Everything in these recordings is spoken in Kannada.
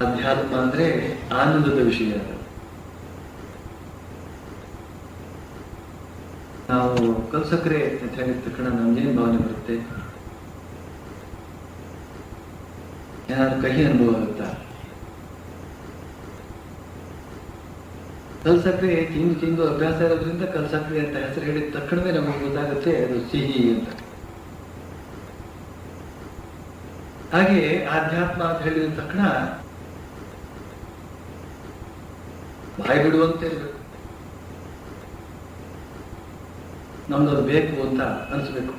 ಅಧ್ಯಾತ್ಮ ಅಂದ್ರೆ ಆನಂದದ ವಿಷಯ ಅದು. ನಾವು ಕಲ್ಸಕ್ರೆ ಅಂತ ಹೇಳಿದ ತಕ್ಷಣ ನಮ್ಗೇನು ಭಾವನೆ ಬರುತ್ತೆ. ಏನಾದ್ರು ಕಹಿ ಅನುಭವ ಆಗುತ್ತಾ? ಕಲ್ಸಕ್ರೆ ತಿಂದು ತಿಂದು ಅಭ್ಯಾಸ ಇರೋದ್ರಿಂದ ಕಲ್ಸಕ್ರೆ ಅಂತ ಹೆಸರು ಹೇಳಿದ ತಕ್ಷಣವೇ ನಮಗೆ ಗೊತ್ತಾಗುತ್ತೆ ಅದು ಸಿಹಿ ಅಂತ. ಹಾಗೆ ಆಧ್ಯಾತ್ಮ ಅಂತ ಹೇಳಿದ ತಕ್ಷಣ ಬಾಯಿ ಬಿಡುವಂತೆ ಇರಬೇಕು ನಮ್ದು ಅದು ಬೇಕು ಅಂತ ಅನಿಸ್ಬೇಕು.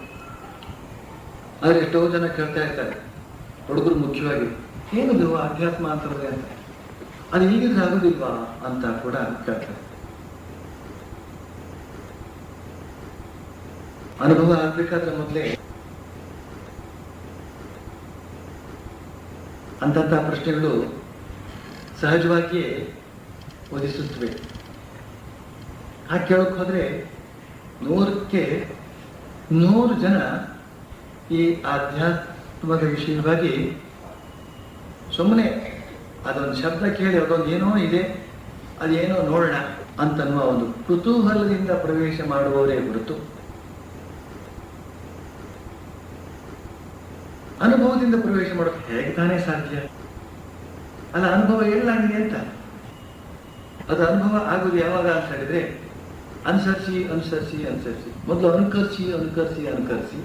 ಆದ್ರೆ ಎಷ್ಟೋ ಜನ ಕೇಳ್ತಾ ಇರ್ತಾರೆ, ಹುಡುಗರು ಮುಖ್ಯವಾಗಿ ಏನದು ಅಧ್ಯಾತ್ಮ ಅಂತಂದ್ರೆ ಅಂತ? ಅದು ಈಗಿದ್ರೆ ಆಗುದಿಲ್ವಾ ಅಂತ ಕೂಡ ಕೇಳ್ತಾರೆ. ಅನುಭವ ಆಗ್ಬೇಕಾದ್ರೆ ಮೊದಲೇ ಅಂತಂತ ಪ್ರಶ್ನೆಗಳು ಸಹಜವಾಗಿಯೇ ಒದಿಸುತ್ತವೆ ಹಾಗೆ ಕೇಳೋಕೆ ಹೋದ್ರೆ ನೂರಕ್ಕೆ ನೂರು ಜನ ಈ ಆಧ್ಯಾತ್ಮದ ವಿಷಯವಾಗಿ ಸುಮ್ಮನೆ ಅದೊಂದು ಶಬ್ದ ಕೇಳಿ ಅದೊಂದು ಏನೋ ಇದೆ, ಅದೇನೋ ನೋಡೋಣ ಅಂತನ್ನುವ ಒಂದು ಕುತೂಹಲದಿಂದ ಪ್ರವೇಶ ಮಾಡುವವರೇ ಹೊರತು ಅನುಭವದಿಂದ ಪ್ರವೇಶ ಮಾಡೋದು ಹೇಗೆ ತಾನೇ ಸಾಧ್ಯ? ಅಲ್ಲ, ಅನುಭವ ಎಲ್ಲಾಗಿದೆ ಅಂತ. ಅದು ಅನುಭವ ಆಗೋದು ಯಾವಾಗ ಅಂತ ಹೇಳಿದ್ರೆ, ಅನುಸರಿಸಿ ಅನುಸರಿಸಿ ಅನುಸರಿಸಿ. ಮೊದಲು ಅನುಕರಿಸಿ ಅನುಕರಿಸಿ ಅನುಕರಿಸಿ.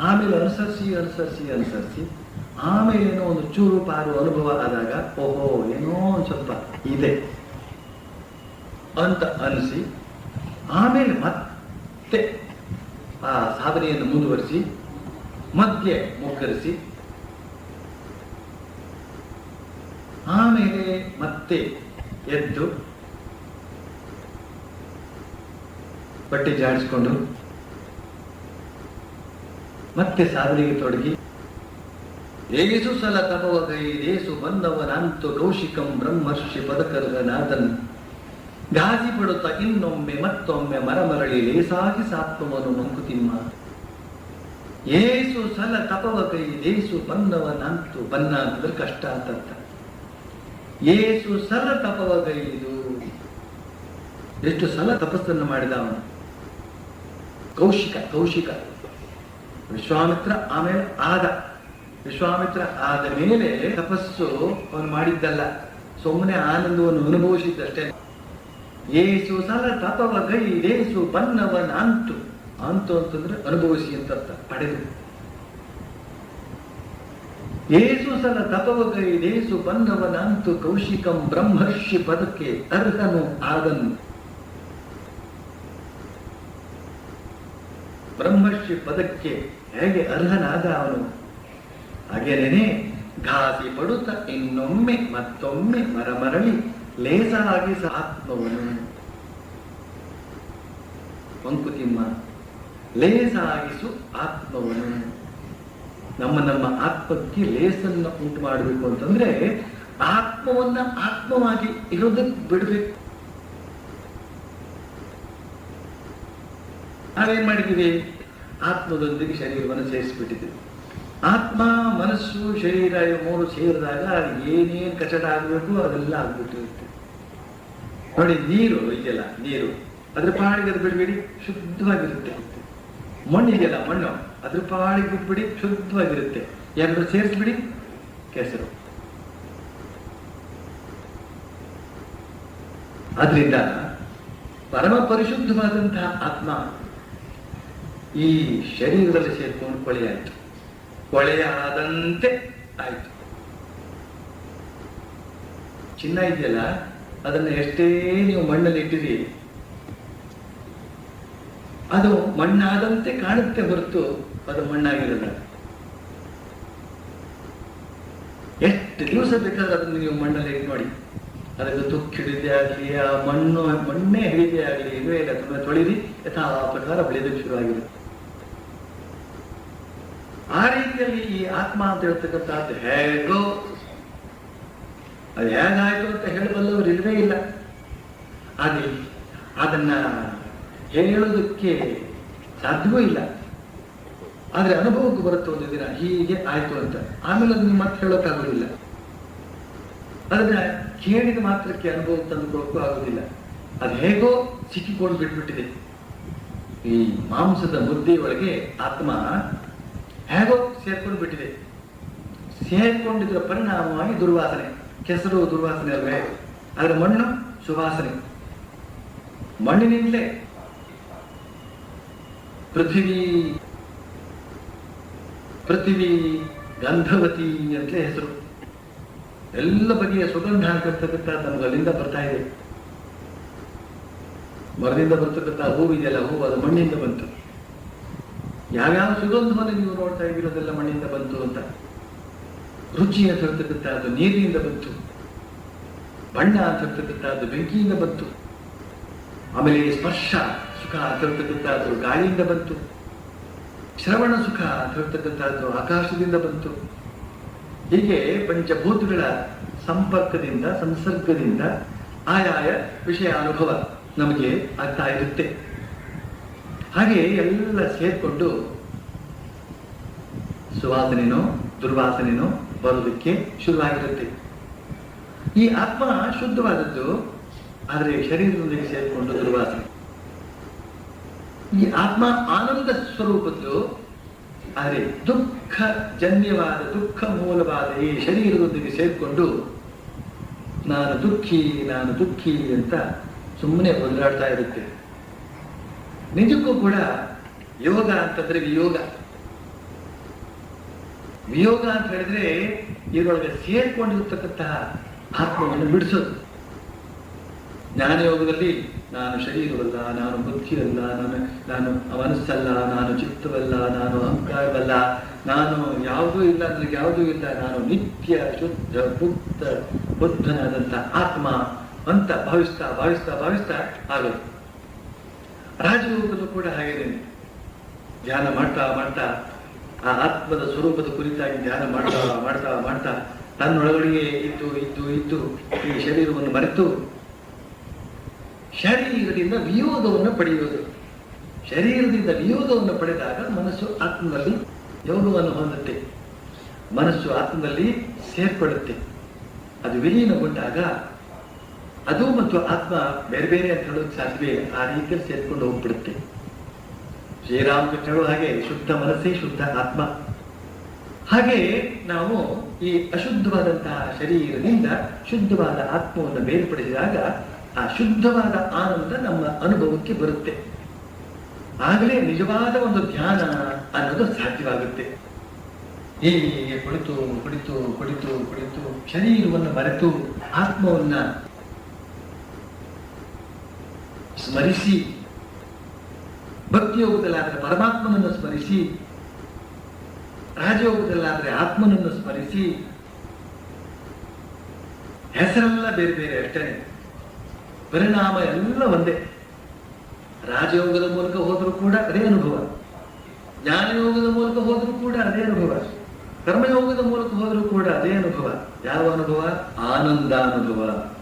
ಆಮೇಲೆ ಅನುಸರಿಸಿ ಅನುಸರಿಸಿ ಅನುಸರಿಸಿ. ಆಮೇಲೆ ಏನೋ ಒಂದು ಚೂರು ಪಾರು ಅನುಭವ ಆದಾಗ, ಓಹೋ, ಏನೋ ಒಂದು ಸ್ವಲ್ಪ ಇದೆ ಅಂತ ಅನಿಸಿ, ಆಮೇಲೆ ಮತ್ತೆ ಆ ಸಾಧನೆಯನ್ನು ಮುಂದುವರಿಸಿ ಮಧ್ಯೆ ಮುಕ್ಕರಿಸಿ, ಆಮೇಲೆ ಮತ್ತೆ ಎದ್ದು ಬಟ್ಟೆ ಜಾಡಿಸ್ಕೊಂಡು ಮತ್ತೆ ಸಾಧನೆಗೆ ತೊಡಗಿ. ಏಸು ಸಲ ತಪವಗೈ ಕೈದೇಸು ಬಂದವನಂತು ಕೌಶಿಕಂ ಬ್ರಹ್ಮರ್ಷಿ ಪದಕರ್ಗನಾಥನ್ ಗಾಜಿ ಪಡುತ್ತ ಇನ್ನೊಮ್ಮೆ ಮತ್ತೊಮ್ಮೆ ಮರಮರಳಿ ಲೇಸಾಗಿ ಸಾತ್ವವನು ಮಂಕುತಿಮ್ಮ. ಏಸು ಸಲ ತಪವ ಕೈ ದೇಸು ಬಂದವನಂತು ಬನ್ನ ಅಂದ್ರೆ ಕಷ್ಟ ಅಂತ ಏಸು ಸಲ ತಪವ ಗೈದು ಎಷ್ಟು ಸಲ ತಪಸ್ಸನ್ನು ಮಾಡಿದ ಅವನು. ಕೌಶಿಕ ಕೌಶಿಕ. ವಿಶ್ವಾಮಿತ್ರ ಆಮೇಲೆ ಆದ ವಿಶ್ವಾಮಿತ್ರ ಆದ ಮೇಲೆ ತಪಸ್ಸು ಅವನು ಮಾಡಿದ್ದಲ್ಲ. ಸುಮ್ಮನೆ ಆನಂದವನ್ನು ಅನುಭವಿಸಿದ್ದಷ್ಟೇ. ಏಸು ಸಲ ತಪವ ಗೈ, ದೇಸು ಬನ್ನವನ ಅಂತು ಅಂತು ಅಂತಂದ್ರೆ ಅನುಭವಿಸಿ ಅಂತ ಪಡೆದು. ಏಸು ಸಲ ತಪವ ಗೈ, ದೇಸು ಬನ್ನವನ ಅಂತು ಕೌಶಿಕಂ ಬ್ರಹ್ಮರ್ಷಿ ಪದಕ್ಕೆ ಅರ್ಹನು ಆದನು. ಬ್ರಹ್ಮರ್ಷಿ ಪದಕ್ಕೆ ಹೇಗೆ ಅರ್ಹನಾದ ಅವನು? ಹಾಗೇನೇನೆ ಘಾಸಿ ಪಡುತ್ತ ಇನ್ನೊಮ್ಮೆ ಮತ್ತೊಮ್ಮೆ ಮರಮರಳಿ ಲೇಸಾಗಿ ಆತ್ಮವನು ಮಂಕುತಿಮ್ಮ ಲೇಸಾಗಿಸು ಆತ್ಮವನು. ನಮ್ಮ ನಮ್ಮ ಆತ್ಮಕ್ಕೆ ಲೇಸನ್ನು ಉಂಟು ಮಾಡಬೇಕು ಅಂತಂದ್ರೆ ಆತ್ಮವನ್ನ ಆತ್ಮವಾಗಿ ಇರೋದಕ್ಕೆ ಬಿಡಬೇಕು. ನಾವೇನ್ ಮಾಡಿದ್ದೀವಿ ಆತ್ಮದೊಂದಿಗೆ ಶರೀರವನ್ನು ಸೇರಿಸಿಬಿಟ್ಟಿದ್ದೀವಿ ಆತ್ಮ, ಮನಸ್ಸು, ಶರೀರ ಇವು ಮೂರು ಸೇರಿದಾಗ ಅದು ಏನೇನು ಕಚಡ ಆಗಬೇಕು, ಅದೆಲ್ಲ ಆಗ್ಬಿಟ್ಟಿರುತ್ತೆ ನೋಡಿ, ನೀರು ಇದೆಯಲ್ಲ, ನೀರು. ಅದ್ರ ಪಾಡಿಗೆ ಅದು ಬಿಡಬೇಡಿ, ಶುದ್ಧವಾಗಿರುತ್ತೆ. ಮಣ್ಣು ಇದೆಯಲ್ಲ ಮಣ್ಣು, ಅದ್ರ ಪಾಡಿಗೆ ಬಿಟ್ಬಿಡಿ, ಶುದ್ಧವಾಗಿರುತ್ತೆ. ಎರಡು ಸೇರಿಸ್ಬಿಡಿ, ಕೆಸರು. ಆದ್ರಿಂದ ಪರಮ ಪರಿಶುದ್ಧವಾದಂತಹ ಆತ್ಮ ಈ ಶರೀರದಲ್ಲಿ ಸೇರ್ಕೊಂಡು ಕೊಳೆಯಾಯಿತು ಕೊಳೆಯಾದಂತೆ ಆಯಿತು. ಚಿನ್ನ ಇದೆಯಲ್ಲ, ಅದನ್ನ ಎಷ್ಟೇ ನೀವು ಮಣ್ಣಲ್ಲಿ ಇಟ್ಟಿರಿ, ಅದು ಮಣ್ಣಾದಂತೆ ಕಾಣುತ್ತೆ ಹೊರತು ಅದು ಮಣ್ಣಾಗಿರಲ್ಲ. ಎಷ್ಟು ದಿವಸ ಬೇಕಾದ್ರೆ ಅದನ್ನು ನೀವು ಮಣ್ಣಲ್ಲಿ ಇಟ್ಟು ನೋಡಿ ಅದಕ್ಕೆ ತುಕ್ಕು ಹಿಡಿದೇ ಆಗಲಿ, ಆ ಮಣ್ಣು, ಮಣ್ಣೇ ಹಿಡಿದೇ ಆಗಲಿ ಇವೇ ಇಲ್ಲ ತುಂಬ ತೊಳಿರಿ ಯಥಾ ಪ್ರಕಾರ ಬೆಳೆಯೋದಕ್ಕೆ ಶುರುವಾಗಿರುತ್ತೆ. ಆ ರೀತಿಯಲ್ಲಿ ಈ ಆತ್ಮ ಅಂತ ಹೇಳ್ತಕ್ಕಂಥದ್ದು ಹೇಗೋ, ಅದು ಹೇಗಾಯ್ತು ಅಂತ ಹೇಳಬಲ್ಲವರು ಇಲ್ಲವೇ ಇಲ್ಲ. ಅದೇ ಅದನ್ನ ಹೇಳೋದಕ್ಕೆ ಸಾಧ್ಯವೂ ಇಲ್ಲ. ಆದ್ರೆ ಅನುಭವಕ್ಕೆ ಬರುತ್ತೆ ಒಂದು ದಿನ, ಹೀಗೆ ಆಯ್ತು ಅಂತ. ಆಮೇಲೆ ಅದನ್ನ ಮತ್ತೆ ಹೇಳೋಕ್ಕಾಗೋದಿಲ್ಲ ಅದನ್ನ ಕೇಳಿದ ಮಾತ್ರಕ್ಕೆ ಅನುಭವ ತಂದುಕೊಳ್ಳೋಕ್ಕೂ ಆಗುದಿಲ್ಲ. ಅದು ಹೇಗೋ ಸಿಕ್ಕಿಕೊಂಡು ಬಿಟ್ಬಿಟ್ಟಿದೆ. ಈ ಮಾಂಸದ ಮುದ್ದೆಯೊಳಗೆ ಆತ್ಮ ಹೇಗೋ ಸೇರ್ಕೊಂಡು ಬಿಟ್ಟಿದೆ ಸೇರ್ಕೊಂಡಿದ್ರ ಪರಿಣಾಮವಾಗಿ ದುರ್ವಾಸನೆ. ಕೆಸರು, ದುರ್ವಾಸನೆ ಅಲ್ವೇ? ಅದರ ಮಣ್ಣು ಸುವಾಸನೆ. ಮಣ್ಣಿನಿಂದಲೇ ಪೃಥ್ವಿ ಪೃಥ್ವಿ ಗಂಧವತಿ ಅಂತಲೇ ಹೆಸರು. ಎಲ್ಲ ಬಗೆಯ ಸುಗಂಧ ಆಗಿರ್ತಕ್ಕಂಥ ನಮ್ಗೆ ಅಲ್ಲಿಂದ ಬರ್ತಾ ಇದೆ. ಮರದಿಂದ ಬರ್ತಕ್ಕಂಥ ಹೂವಿದೆಯಲ್ಲ, ಹೂವು ಅದು ಮಣ್ಣಿಂದ ಬಂತು. ಯಾವ್ಯಾವ ಸುಗಂಧವನ್ನು ನೀವು ನೋಡ್ತಾ ಇದ್ದೀರೋದೆಲ್ಲ ಮಣ್ಣಿಂದ ಬಂತು ಅಂತ. ರುಚಿ ಅಂತ ಹೇಳ್ತಕ್ಕಂಥದ್ದು ನೀರಿನಿಂದ ಬಂತು. ಬಣ್ಣ ಅಂತ ಹೇಳ್ತಕ್ಕಂಥದ್ದು ಬೆಂಕಿಯಿಂದ ಬಂತು. ಆಮೇಲೆ ಸ್ಪರ್ಶ ಸುಖ ಅಂತ ಹೇಳ್ತಕ್ಕಂಥದ್ದು ಗಾಳಿಯಿಂದ ಬಂತು. ಶ್ರವಣ ಸುಖ ಅಂತ ಹೇಳ್ತಕ್ಕಂಥದ್ದು ಆಕಾಶದಿಂದ ಬಂತು. ಹೀಗೆ ಪಂಚಭೂತಗಳ ಸಂಪರ್ಕದಿಂದ, ಸಂಸರ್ಗದಿಂದ ಆಯಾಯ ವಿಷಯ ಅನುಭವ ನಮಗೆ ಆಗ್ತಾ ಇರುತ್ತೆ. ಹಾಗೆ ಎಲ್ಲ ಸೇರ್ಕೊಂಡು ಸುವಾಸನೆನೋ, ದುರ್ವಾಸನೆನೋ ಬರೋದಕ್ಕೆ ಶುರುವಾಗಿರುತ್ತೆ. ಈ ಆತ್ಮ ಶುದ್ಧವಾದದ್ದು, ಆದರೆ ಶರೀರದೊಂದಿಗೆ ಸೇರಿಕೊಂಡು ದುರ್ವಾಸನೆ. ಈ ಆತ್ಮ ಆನಂದ ಸ್ವರೂಪದ್ದು, ಆದರೆ ದುಃಖ ಜನ್ಯವಾದ ದುಃಖ ಮೂಲವಾದ ಈ ಶರೀರದೊಂದಿಗೆ ಸೇರಿಕೊಂಡು ನಾನು ದುಃಖಿ ನಾನು ದುಃಖಿ ಅಂತ ಸುಮ್ಮನೆ ಒದ್ದಾಡ್ತಾ ಇರುತ್ತೆ. ನಿಜಕ್ಕೂ ಕೂಡ ಯೋಗ ಅಂತಂದ್ರೆ ವಿಯೋಗ. ವಿಯೋಗ ಅಂತ ಹೇಳಿದ್ರೆ ಇದರೊಳಗೆ ಸೇರ್ಕೊಂಡಿರ್ತಕ್ಕಂತಹ ಆತ್ಮವನ್ನು ಬಿಡಿಸೋದು. ಜ್ಞಾನಯೋಗದಲ್ಲಿ ನಾನು ಶರೀರವಲ್ಲ, ನಾನು ಬುದ್ಧಿಯಲ್ಲ, ನಾನು ನಾನು ಮನಸ್ಸಲ್ಲ, ನಾನು ಚಿತ್ತವಲ್ಲ, ನಾನು ಅಹಂಕಾರವಲ್ಲ, ನಾನು ಯಾವುದೂ ಇಲ್ಲ, ನನಗೆ ಯಾವುದೂ ಇಲ್ಲ, ನಾನು ನಿತ್ಯ ಶುದ್ಧ ಬುದ್ಧ ಬುದ್ಧನಾದಂಥ ಆತ್ಮ ಅಂತ ಭಾವಿಸ್ತಾ ಭಾವಿಸ್ತಾ ಭಾವಿಸ್ತಾ ಆಗೋದು ರಾಜಯೋಗದಲ್ಲೂ ಕೂಡ ಹಾಗೇನೆ. ಧ್ಯಾನ ಮಾಡ್ತಾ ಮಾಡ್ತಾ, ಆ ಆತ್ಮದ ಸ್ವರೂಪದ ಕುರಿತಾಗಿ ಧ್ಯಾನ ಮಾಡ್ತಾ ಮಾಡ್ತಾ ಮಾಡ್ತಾ ತನ್ನೊಳಗಡೆಗೆ ಇದ್ದು ಇದ್ದು ಇದ್ದು ಈ ಶರೀರವನ್ನು ಮರೆತು, ಶರೀರದಿಂದ ವಿಯೋಗವನ್ನು ಪಡೆಯುವುದು. ಶರೀರದಿಂದ ವಿಯೋಗವನ್ನು ಪಡೆದಾಗ ಮನಸ್ಸು ಆತ್ಮದಲ್ಲಿ ಯೋಗವನ್ನು ಹೊಂದುತ್ತೆ. ಮನಸ್ಸು ಆತ್ಮದಲ್ಲಿ ಸೇರ್ಪಡುತ್ತೆ. ಅದು ವಿಲೀನಗೊಂಡಾಗ ಅದು ಮತ್ತು ಆತ್ಮ ಬೇರೆ ಬೇರೆ ಅಂತ ಹೇಳೋದು ಸಾಧ್ಯವೇ ಆ ರೀತಿಯಲ್ಲಿ ಸೇರ್ಕೊಂಡು ಹೋಗ್ಬಿಡುತ್ತೆ. ಶ್ರೀರಾಮಕೃಷ್ಣ ಹೇಳೋ ಹಾಗೆ ಶುದ್ಧ ಮನಸ್ಸೇ ಶುದ್ಧ ಆತ್ಮ. ಹಾಗೆ ನಾವು ಈ ಅಶುದ್ಧವಾದಂತಹ ಶರೀರದಿಂದ ಶುದ್ಧವಾದ ಆತ್ಮವನ್ನು ಬೇರ್ಪಡಿಸಿದಾಗ ಆ ಶುದ್ಧವಾದ ಆನಂದ ನಮ್ಮ ಅನುಭವಕ್ಕೆ ಬರುತ್ತೆ. ಆಗಲೇ ನಿಜವಾದ ಒಂದು ಧ್ಯಾನ ಅನ್ನೋದು ಸಾಧ್ಯವಾಗುತ್ತೆ. ಹೀಗೆ ಕುಳಿತು ಕುಳಿತು ಕುಳಿತು ಕುಳಿತು ಶರೀರವನ್ನು ಮರೆತು ಆತ್ಮವನ್ನ ಸ್ಮರಿಸಿ. ಭಕ್ತಿಯೋಗದಲ್ಲಾದರೆ ಪರಮಾತ್ಮನನ್ನು ಸ್ಮರಿಸಿ. ರಾಜಯೋಗದಲ್ಲಾದರೆ ಆತ್ಮನನ್ನು ಸ್ಮರಿಸಿ. ಹೆಸರೆಲ್ಲ ಬೇರೆ ಬೇರೆ ಅಷ್ಟೇ ಪರಿಣಾಮ ಎಲ್ಲ ಒಂದೇ. ರಾಜಯೋಗದ ಮೂಲಕ ಹೋದರೂ ಕೂಡ ಅದೇ ಅನುಭವ. ಜ್ಞಾನಯೋಗದ ಮೂಲಕ ಹೋದರೂ ಕೂಡ ಅದೇ ಅನುಭವ. ಕರ್ಮಯೋಗದ ಮೂಲಕ ಹೋದರೂ ಕೂಡ ಅದೇ ಅನುಭವ. ಯಾವ ಅನುಭವ? ಆನಂದಾನುಭವ.